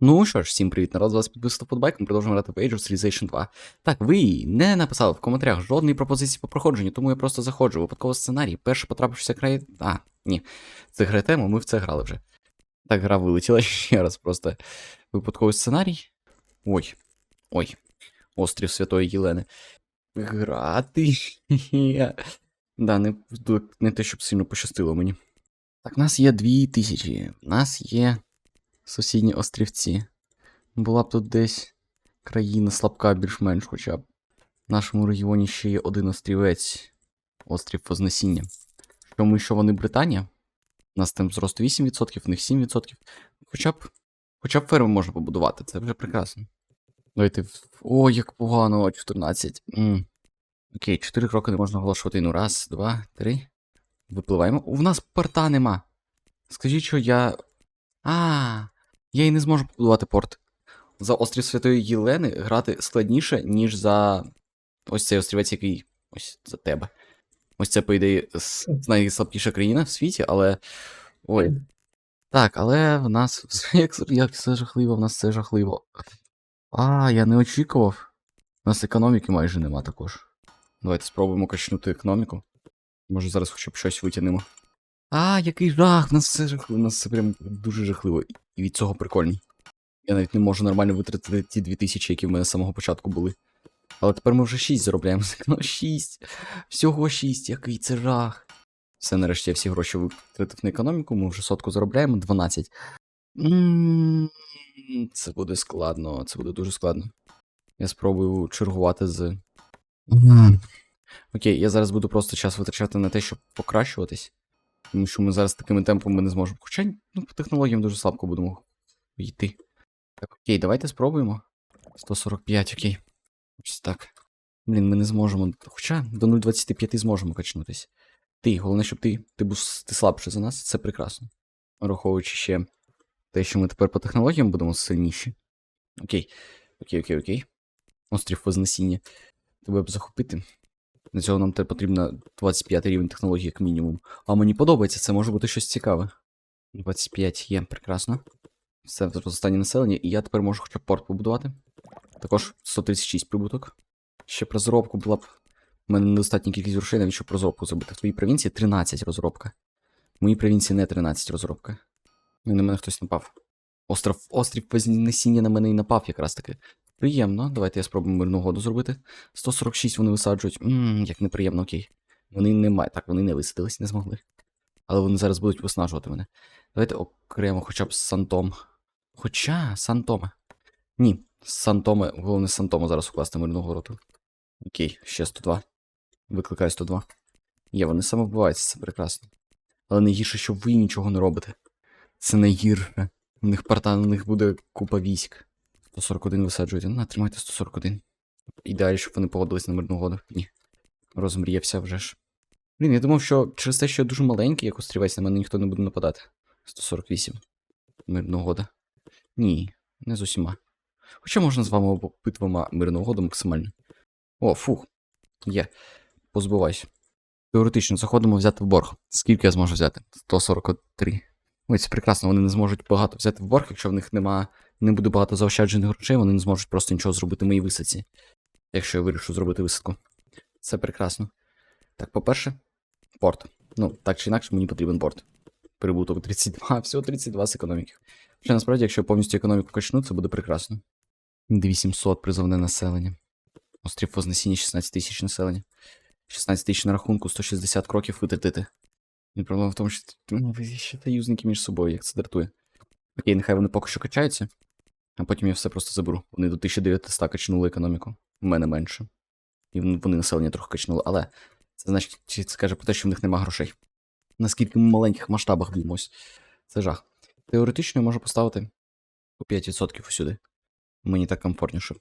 Ну що ж, всім привіт, народ, з вас підписано подбайк, ми продовжуємо грати в Age of Civilization 2. Так, ви не написали в коментарях жодної пропозиції по проходженню, тому я просто заходжу. Випадково сценарій, перше потрапившися край. А, ні. Це гра тему, ми в це грали вже. Так, гра вилетіла ще раз, просто випадковий сценарій. Ой. Ой. Острів Святої Єлени. Грати. Да, не, не те, щоб сильно пощастило мені. Так, нас є дві тисячі. Нас є сусідні острівці. Була б тут десь країна слабка більш-менш, хоча б. В нашому регіоні ще є один острівець. Острів Вознесіння. Що ми, що вони Британія? У нас там зрост 8%, в них 7%. Хоча б. Хоча б ферми можна побудувати, це вже прекрасно. Давайте. О, як погано, 14. м Окей, 4 кроки не можна оголошувати. Ну, раз, два, три. Випливаємо. У нас порта нема. Скажіть, що я. А, я і не зможу побудувати порт. За острів Святої Єлени грати складніше, ніж за ось цей острівець, який ось за тебе. Ось це, по ідеї, найслабкіша країна в світі, але. Ой. Так, але в нас як, як все жахливо, в нас все жахливо. А, я не очікував. У нас економіки майже нема також. Давайте спробуємо качнути економіку. Може зараз хоча б щось витягнемо. А, який жах! В нас все жахливо, у нас все прям дуже жахливо. І від цього прикольно. Я навіть не можу нормально витратити ті 2000, які в мене з самого початку були. Але тепер ми вже 6 заробляємо. Ну, 6. Всього 6, який це жах. Все, нарешті я всі гроші витратив на економіку, ми вже сотку заробляємо, 12. Це буде складно, це буде дуже складно. Я спробую чергувати з. Окей, я зараз буду просто час витрачати на те, щоб покращуватись. Тому що ми зараз такими темпами не зможемо. Хоча ну, по технологіям дуже слабко будемо йти. Так, окей, давайте спробуємо. 145, окей. Ось так. Блін, ми не зможемо. Хоча до 0,25 зможемо качнутись. Ти, головне, щоб ти, ти був ти слабший за нас, це прекрасно. Враховуючи ще те, що ми тепер по технологіям будемо сильніші. Окей. Окей, окей, окей. Острів Вознесіння. Тебе б захопити. Для цього нам потрібно 25 рівень технології, як мінімум. А мені подобається, це може бути щось цікаве. 25 є, прекрасно. Все останнє населення, і я тепер можу хоча б порт побудувати. Також 136 прибуток. Ще про розробку була б. У мене недостатня кількість грошей, навіть щоб розробку зробити. В твоїй провінції 13 розробка. В моїй провінції не 13 розробка. І на мене хтось напав. Остров, острів Вознесіння на мене і напав якраз таки. Приємно. Давайте я спробую мирну угоду зробити. 146 вони висаджують. Ммм, як неприємно, окей. Вони не мають. Так, вони не висадились, не змогли. Але вони зараз будуть виснажувати мене. Давайте окремо хоча б Сантом. Хоча Сантоме. Ні, Сантоме, головне з Сантоме зараз укласти мирну угоду. Окей, ще 102. Викликаю 102. Є, вони самовбиваються, це прекрасно. Але найгірше, що ви нічого не робите. Це найгірше. У них порта, у них буде купа військ. 141 висаджуєте. На, тримайте 141. Ідеально, щоб вони погодились на мирну угоду. Ні. Розмріявся вже ж. Блін, я думав, що через те, що я дуже маленький, як острівець, на мене ніхто не буде нападати. 148. Мирна угода. Ні, не з усіма. Хоча можна з вами обидвома мирну угоду максимально. О, фух. Є. Позбувайся. Теоретично заходимо взяти в борг. Скільки я зможу взяти? 143. Ой, це прекрасно, вони не зможуть багато взяти в борг, якщо в них нема, не буде багато заощаджених грошей, вони не зможуть просто нічого зробити в моїй висадці. Якщо я вирішу зробити висадку. Це прекрасно. Так, по-перше, порт. Ну, так чи інакше, мені потрібен порт. Прибуток 32, всього 32 з економіки. Хоча насправді, якщо я повністю економіку качну, це буде прекрасно. 2700 призовне населення. Острів Вознесіння 16 тисяч населення. 16 тисяч на рахунку, 160 кроків витратити. І проблема в тому, що ну, ще союзники між собою, як це дратує. Окей, нехай вони поки що качаються, а потім я все просто заберу. Вони до 1900 качнули економіку. У мене менше. І вони населення трохи качнули, але це значить, це каже про те, що в них нема грошей. Наскільки ми в маленьких масштабах б'ємось. Це жах. Теоретично я можу поставити по 5% усюди. Мені так комфортніше.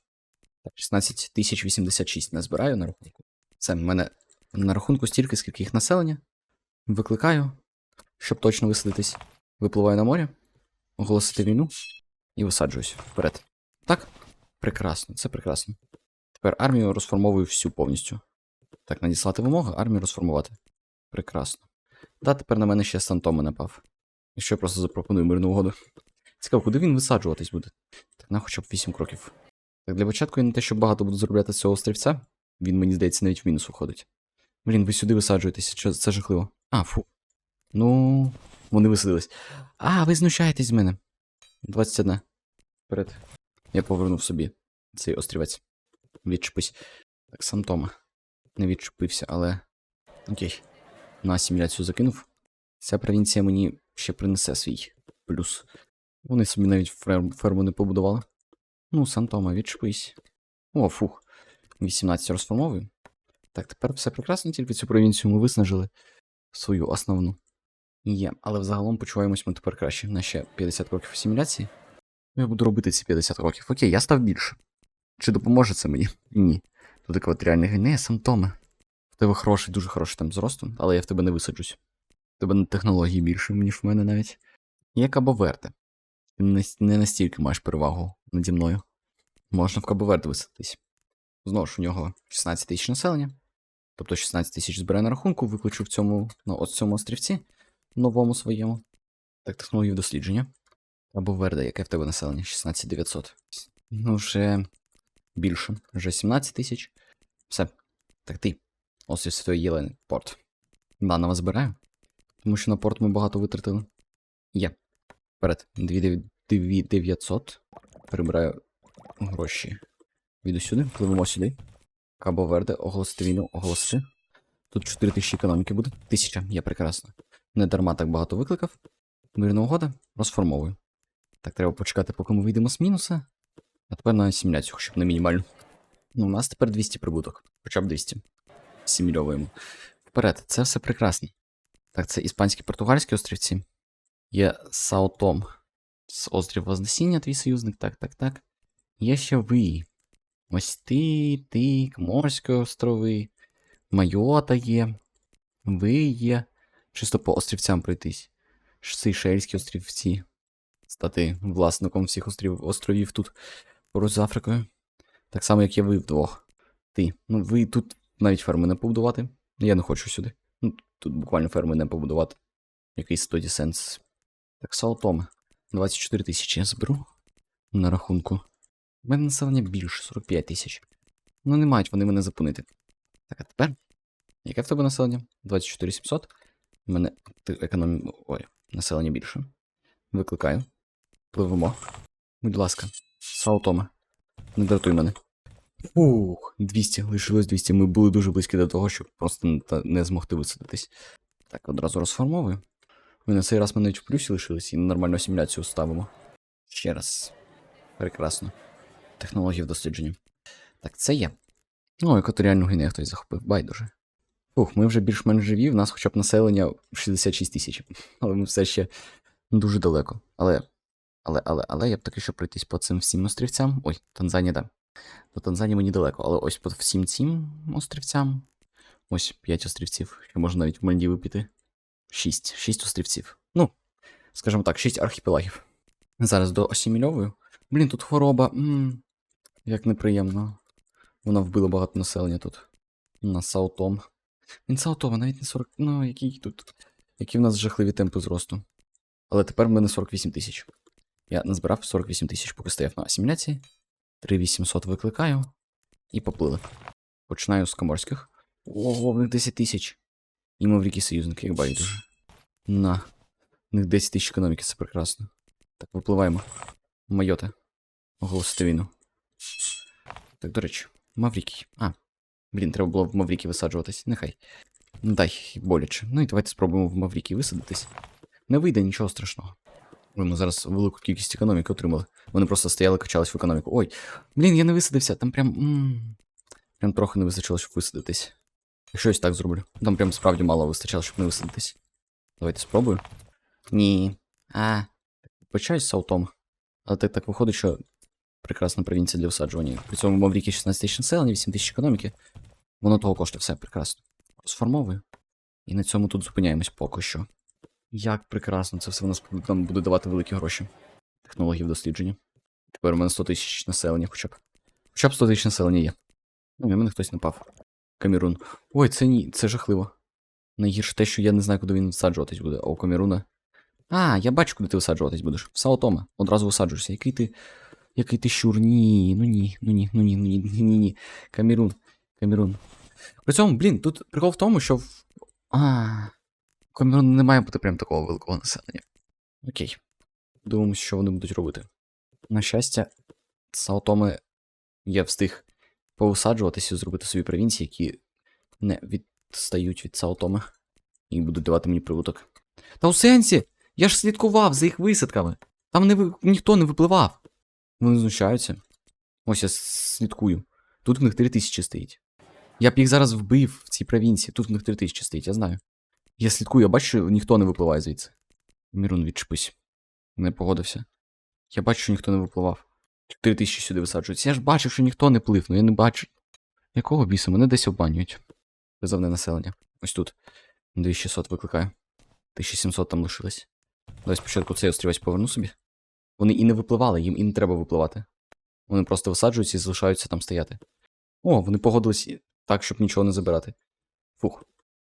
Так, 16 тисяч 86 не збираю на рахунку. Це в мене на рахунку стільки, скільки їх населення. Викликаю, щоб точно висадитись. Випливаю на море, оголосити війну і висаджуюсь вперед. Так? Прекрасно, це прекрасно. Тепер армію розформовую всю повністю. Так, надіслати вимогу, армію розформувати. Прекрасно. Та тепер на мене ще Сантома напав. І що я просто запропоную мирну угоду. Цікаво, куди він висаджуватись буде? Так, на хоча б 8 кроків. Так, для початку я не те, що багато буду заробляти цього острівця. Він, мені здається, навіть в мінус уходить. Блін, ви сюди висаджуєтеся, це жахливо. А, фу. Ну, вони висадились. А, ви знущаєтесь з мене. 21. Вперед. Я повернув собі цей острівець. Відчепись. Так, сам Тома. Не відчепився, але. Окей. На асиміляцію закинув. Ця провінція мені ще принесе свій плюс. Вони собі навіть ферм, ферму не побудували. Ну, Сантома, відчепись. О, фух. 18 розформовую. Так, тепер все прекрасно, тільки цю провінцію ми виснажили свою основну. Є, але взагалом почуваємось ми тепер краще. На ще 50 років асиміляції. Ну, Я буду робити ці 50 років. Окей, я став більше. Чи допоможе це мені? Ні. Тут екваторіальний гвінея, Сантоме. В тебе хороший, дуже хороший там зросту, але я в тебе не висаджусь. В тебе на технології більше, ніж в мене навіть. Є Кабоверде. Ти не, настільки маєш перевагу наді мною. Можна в Кабоверде висадитись. Знову ж у нього 16 тисяч населення. Тобто 16 тисяч збирає на рахунку, викличу в цьому, на ось цьому острівці, новому своєму. Так, технології дослідження. Або Верде, яке в тебе населення? 16 900. Ну, вже більше. Вже 17 тисяч. Все. Так ти. Острів Святої Єлени. Порт. Даного збираю. Тому що на порт ми багато витратили. Є. Вперед. 2900. Прибираю гроші. Віду сюди, пливемо сюди. Кабо Верде, оголосити війну, оголосити. Тут 4 тисячі економіки буде. Тисяча, є прекрасно. Не дарма так багато викликав. Мирна угода, розформовую. Так, треба почекати, поки ми вийдемо з мінуса. А тепер на асиміляцію, хоча б на мінімальну. Ну, у нас тепер 200 прибуток. Хоча б 200. Асимільовуємо. Вперед, це все прекрасно. Так, це іспанські португальські острівці. Є Саутом. З острів Вознесіння, твій союзник. Так, так, так. Є ще ви. Ось ти, ти, Коморські острови, Майота є, ви є. Чисто по острівцям пройтись. Сейшельські острівці. Стати власником всіх острів, островів тут поруч з Африкою. Так само, як є ви вдвох. Ти. Ну, ви тут навіть ферми не побудувати. Я не хочу сюди. Ну, тут буквально ферми не побудувати. Якийсь тоді сенс. Так, Саутоме. 24 тисячі я зберу на рахунку. У мене населення більше, 45 тисяч. Ну, не мають вони мене запунити. Так, а тепер. Яке в тебе населення? 24 700. У мене економі... Ой, населення більше. Викликаю. Пливемо. Будь ласка, Саутоме. Не дратуй мене. Ух, 200, лишилось 200. Ми були дуже близькі до того, щоб просто не, змогти висадитись. Так, одразу розформовую. Ми на цей раз ми навіть в плюсі лишились і нормальну асиміляцію ставимо. Ще раз. Прекрасно. Технології в дослідженні. Так, це є. Ну, екваторіальну гвінею хтось захопив, байдуже. Ух, ми вже більш-менш живі, в нас хоча б населення 66 тисяч. Але ми все ще дуже далеко. Але. Але, але, але я б таки що пройтись по цим всім острівцям. Ой, Танзанія, да. До Танзанії мені далеко, але ось по всім цим острівцям. Ось 5 острівців. Ще можна навіть в Мальдіви піти. 6. 6 острівців. Ну, скажімо так, 6 архіпелагів. Зараз до асімільовую. Блін, тут хвороба. м як неприємно. Вона вбила багато населення тут. На Саутом. Він Саутом, а навіть не 40. Ну, який тут. Які в нас жахливі темпи зросту. Але тепер в мене 48 тисяч. Я назбирав 48 тисяч, поки стояв на асиміляції. 3800 викликаю. І поплили. Починаю з коморських. Ого, в них 10 тисяч. І мавріки союзники, як байдуже. На. В них 10 тисяч економіки, це прекрасно. Так, випливаємо. Майоте. Оголосити війну. Так, до речі, Мавріки. А. Блін, треба було в Мавріки висаджуватись. Нехай. Ну, Дай боляче. Ну і давайте спробуємо в Мавріки висадитись. Не вийде нічого страшного. Ми зараз велику кількість економіки отримали. Вони просто стояли, качались в економіку. Ой, блін, я не висадився, там прям. прям трохи не вистачило, щоб висадитись. Якщо ось так зроблю. Там прям справді мало вистачало, щоб не висадитись. Давайте спробую. Ні. А. Почаюсь з саутом. Але так так виходить, що прекрасна провінція для висаджування. При цьому в Мавріки 16 тисяч населення, 8 тисяч економіки. Воно того коштує, все прекрасно. Розформовую. І на цьому тут зупиняємось поки що. Як прекрасно, це все в нас нам буде давати великі гроші. Технології в дослідженні. Тепер у мене 100 тисяч населення хоча б. Хоча б 100 тисяч населення є. Ну, і мене хтось напав. Камерун. Ой, це ні, це жахливо. Найгірше те, що я не знаю, куди він всаджуватись буде, а у Камеруна А, я бачу, куди ти висаджуватись будеш. В Саотоме. Одразу висаджуєшся. Який ти. Який ти щур? Ні, ну ні, ну ні, ну ні, ну ні, ні, ні, ні. Камерун. Камерун. При цьому, блін, тут прикол в тому, що. в- А. Камерун не має бути прям такого великого населення. Окей. Дивимося, що вони будуть робити. На щастя, Саотоме я встиг повисаджуватися і зробити собі провінції, які не відстають від Саотоме. І будуть давати мені прибуток. Та у сенсі! Я ж слідкував за їх висадками. Там не ніхто не випливав. Вони знущаються. Ось я слідкую. Тут в них 3000 стоїть. Я б їх зараз вбив в цій провінції. Тут в них 3000 стоїть, я знаю. Я слідкую, я бачу, що ніхто не випливає звідси. Мірун, відчепись. Не погодився. Я бачу, що ніхто не випливав. 4000 сюди висаджуються. Я ж бачив, що ніхто не плив, ну я не бачу. Якого біса? Мене десь обманюють. Призовне населення. Ось тут. 2600 викликаю. 1700 там лишилось. Давай спочатку цей острівець поверну собі. Вони і не випливали, їм і не треба випливати. Вони просто висаджуються і залишаються там стояти. О, вони погодились так, щоб нічого не забирати. Фух.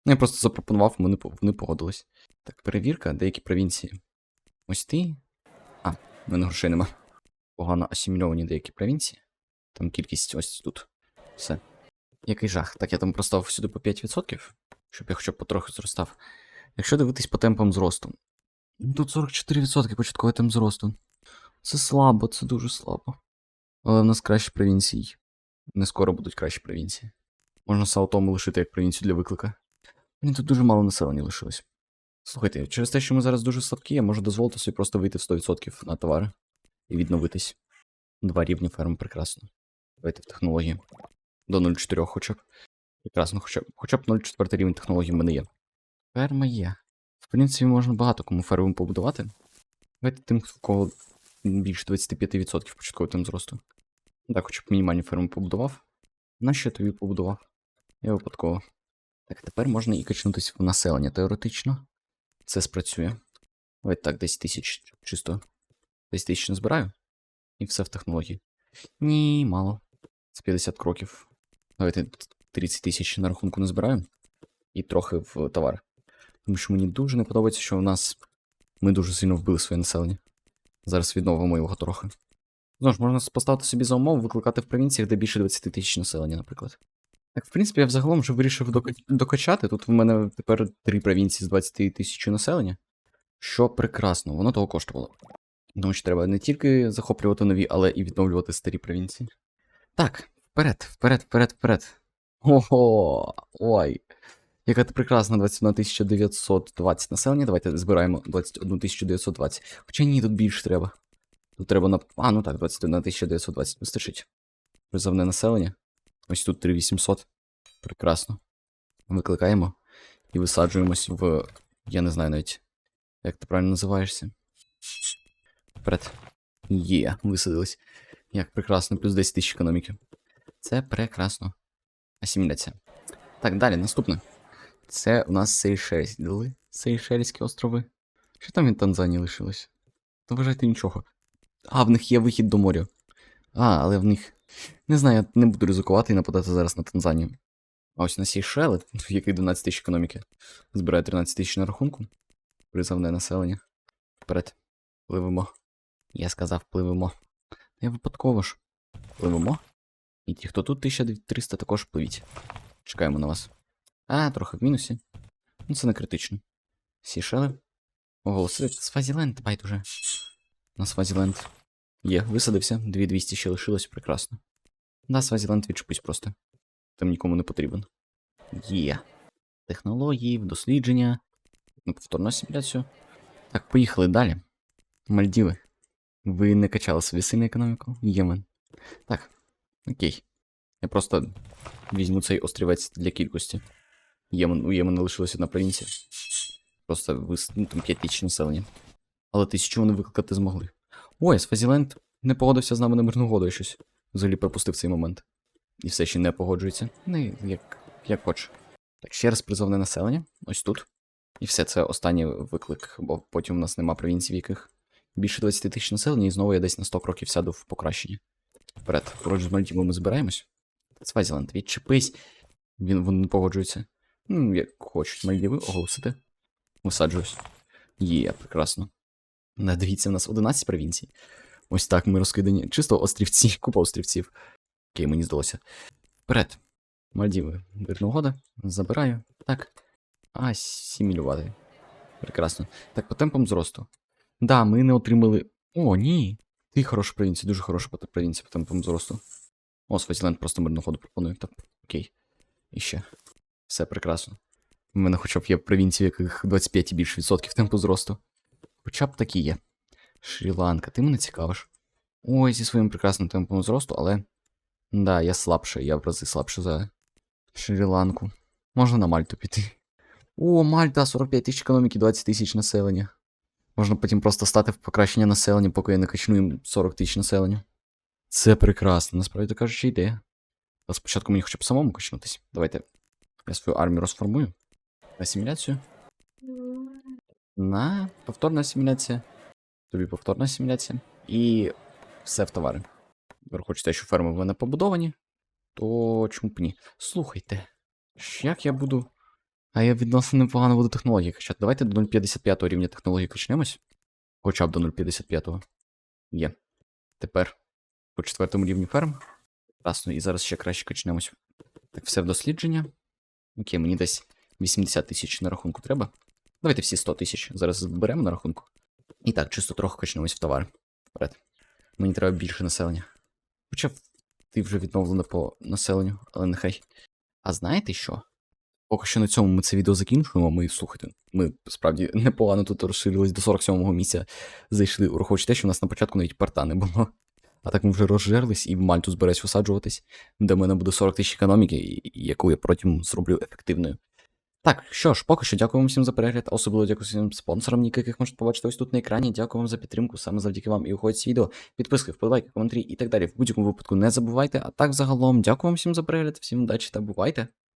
Я просто запропонував, вони, вони погодились. Так, перевірка, деякі провінції. Ось ти. А, в мене грошей нема. Погано асимільовані деякі провінції. Там кількість ось тут. Все. Який жах. Так, я там простав сюди по 5%, щоб я хоча б потрохи зростав. Якщо дивитись по темпам зросту. Тут 44% початковий темп зросту. Це слабо, це дуже слабо. Але в нас кращі провінції. Не скоро будуть кращі провінції. Можна Саутому лишити як провінцію для виклика. Мені тут дуже мало населення лишилось. Слухайте, через те, що ми зараз дуже слабкі, я можу дозволити собі просто вийти в 100% на товари і відновитись. Два рівні ферм прекрасно. Давайте в технології. До 0,4 хоча б. Прекрасно, хоча б, хоча б 0,4 рівень технологій в мене є. Ферма є. В принципі, можна багато кому ферму побудувати. Давайте тим, кого більше 25% початковий тим зросту. Так, хоча б мінімальні ферми побудував. На що тобі побудував? Я випадково. Так, тепер можна і качнутися в населення теоретично. Це спрацює. Давайте так, 10 тисяч чисто. 10 тисяч не збираю. І все в технології. Ні, мало. Це 50 кроків. Давайте 30 тисяч на рахунку не збираю. І трохи в товар. Тому що мені дуже не подобається, що у нас ми дуже сильно вбили своє населення. Зараз відновимо його трохи. Знову ж, можна поставити собі за умову викликати в провінціях, де більше 20 тисяч населення, наприклад. Так, в принципі, я взагалом вже вирішив докачати. Тут в мене тепер три провінції з 20 тисяч населення. Що прекрасно, воно того коштувало. Тому що треба не тільки захоплювати нові, але і відновлювати старі провінції. Так, вперед, вперед, вперед, вперед. Ого, ой. Яка прекрасна 21 920 населення. Давайте збираємо 21 920. Хоча ні, тут більше треба. Тут треба на. А, ну так, 21 920 вистачить. Призовне населення. Ось тут 3800. Прекрасно. Викликаємо і висаджуємось в. Я не знаю навіть. Як ти правильно називаєшся? Вперед. Є, висадились. Як прекрасно, плюс 10 тисяч економіки. Це прекрасно. Асіміляція. Так, далі, наступне. Це у нас Сейшельські. Сейшельські острови. Що там від Танзанії лишилось? Та вважайте нічого. А, в них є вихід до моря. А, але в них. Не знаю, я не буду ризикувати і нападати зараз на Танзанію. А ось на Сейшели, який 12 тисяч економіки. Збирає 13 тисяч на рахунку. Призовне населення. Вперед. Пливемо. Я сказав, пливемо. Я випадково ж. Пливемо. І ті, хто тут 1300, також пливіть. Чекаємо на вас. А, трохи в мінусі. Ну, це не критично. Сішели. Оголосили. Свазіленд, байдуже. На Свазіленд. Є, висадився. 2200 ще лишилось, прекрасно. Да, Свазіленд відчепись просто. Там нікому не потрібен. Є. Технології, дослідження. Ну, повторну асиміляцію. Так, поїхали далі. Мальдіви. Ви не качали собі сильну економіку? Ємен. Так, окей. Я просто візьму цей острівець для кількості. Ємен, у Ємена лишилась одна провінція. Просто вис... ну, там 5 тисяч населення. Але тисячу вони викликати змогли. Ой, Свазіленд не погодився з нами на мирну году я щось. Взагалі пропустив цей момент. І все ще не погоджується. Ну, як, як хоче. Так, ще раз призовне населення. Ось тут. І все, це останній виклик, бо потім у нас нема провінцій, в яких більше 20 тисяч населення, і знову я десь на 100 кроків сяду в покращення. Вперед, поруч з Мальдівом ми збираємось. Свазіленд, відчепись. Він вони не погоджується. Ну, як хочуть Мальдіви оголосити. Висаджуюсь. Є, прекрасно. Дивіться, у нас 11 провінцій. Ось так ми розкидані. Чисто острівці, купа острівців. Окей, мені здалося. Вперед. Мальдіви. Мирна угода. Забираю. Так. Асімілювати. Прекрасно. Так, по темпам зросту. Да, ми не отримали. О, ні. Ти хороша провінція, дуже хороша провінція по темпам зросту. О, Свазіленд просто мирну ходу пропонує. Так, окей. І ще. Все прекрасно. У мене хоча б є провінції, яких 25 і більше відсотків темпу зросту. Хоча б такі є. Шрі-Ланка, ти мене цікавиш. Ой, зі своїм прекрасним темпом зросту, але. Да, я слабший, я в рази слабший за Шрі-Ланку. Можна на Мальту піти. О, Мальта, 45 тисяч економіки, 20 тисяч населення. Можна потім просто стати в покращення населення, поки я не качну їм 40 тисяч населення. Це прекрасно, насправді кажучи, ідея. Але спочатку мені хоча б самому качнутись. Давайте я свою армію розформую. Асиміляцію. На повторна асиміляція. Тобі повторна асиміляція. І все в товари. Враховуючи те, що ферми в мене побудовані, то чому б ні? Слухайте, як я буду. А я відносно непогано буду технології качати. Давайте до 0,55 рівня технології качнемось. Хоча б до 0,55. Є. Тепер по четвертому рівні ферм. Прекрасно, і зараз ще краще качнемось. Так, все в дослідження. Окей, мені десь 80 тисяч на рахунку треба. Давайте всі 100 тисяч зараз зберемо на рахунку. І так, чисто трохи качнемось в товари. Вперед. Мені треба більше населення. Хоча ти вже відновлена по населенню, але нехай. А знаєте що? Поки що на цьому ми це відео закінчуємо. Ми, слухайте, ми справді непогано тут розширились до 47-го місця. Зайшли, враховуючи те, що в нас на початку навіть порта не було. А так ми вже розжерлись і в Мальту збереться висаджуватись, де в мене буде 40 тисяч економіки, яку я потім зроблю ефективною. Так, що ж, поки що дякую вам всім за перегляд, особливо дякую всім спонсорам, яких можете побачити ось тут на екрані. Дякую вам за підтримку, саме завдяки вам і уходить відео. Підписки, вподобайки, коментарі і так далі. В будь-якому випадку не забувайте. А так загалом, дякую вам всім за перегляд, всім удачі та бувайте!